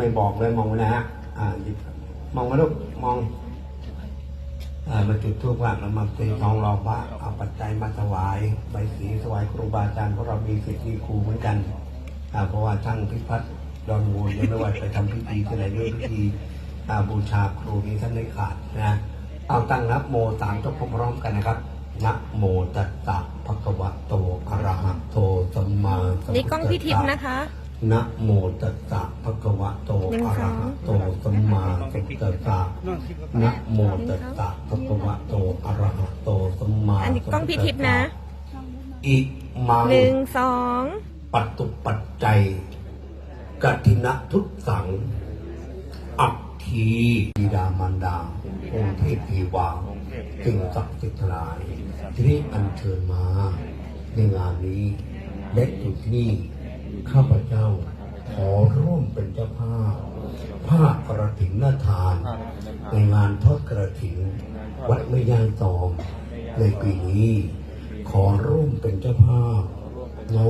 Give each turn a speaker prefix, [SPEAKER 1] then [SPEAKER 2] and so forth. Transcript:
[SPEAKER 1] ไม่บอกเลยมองไว้นะฮะอ่าหยิบมองมาลูกมองอ่ามาจุดทูปว่างแล้วมาตีทองรองพระเอาปัจจัยมาถวายใบสีถวายครูบาอาจารย์เพราะเรามีสิทธิ์มีครูเหมือนกันอ่าเพราะว่าช่างพิพัฒน์ดอนมูลยังไม่ว่าไปทำพิธีที่ไหนด้วยพิธีอ่าบูชาครูนี้ท่านไม่ขาดนะเอาตั้งนับโมสามจบพร้อมๆกันนะครับนะโมตัสสะภะคะวะโตอะระหะโตสัมมาสัมพุทธัสสะ
[SPEAKER 2] นี่กล้องพี่ทิพย์นะคะ
[SPEAKER 1] นะโมตัสสะภะคะวะโต
[SPEAKER 2] หนึ่ง
[SPEAKER 1] อะ
[SPEAKER 2] ส
[SPEAKER 1] ระ
[SPEAKER 2] อง
[SPEAKER 1] หะโตสัมมาสัมพุทธัสสะนะโมตัสสะภะคะวะโตอะระหะโตสัมมา
[SPEAKER 2] อันนี้กล้องพี่ทิพย์นะ
[SPEAKER 1] อิมัง
[SPEAKER 2] หนึ่งสอง
[SPEAKER 1] ปัตตุปัจจัยกัตินะทุตสัง อัคคีบิดามารดาองค์เทพเทวาจึงศักดิ์สิทธิ์ทั้งหลายที่นี้อัญเชิญมาในงานนี้และจุดที่นี่ข้าพเจ้า ขอร่วมเป็นเจ้าภาพ ภาคกระถิ่นนาทาน ในงานทอดกระถิ่นวัดไม่ย่างตอม ในปีนี้ ขอร่วมเป็นเจ้าภาพน้อม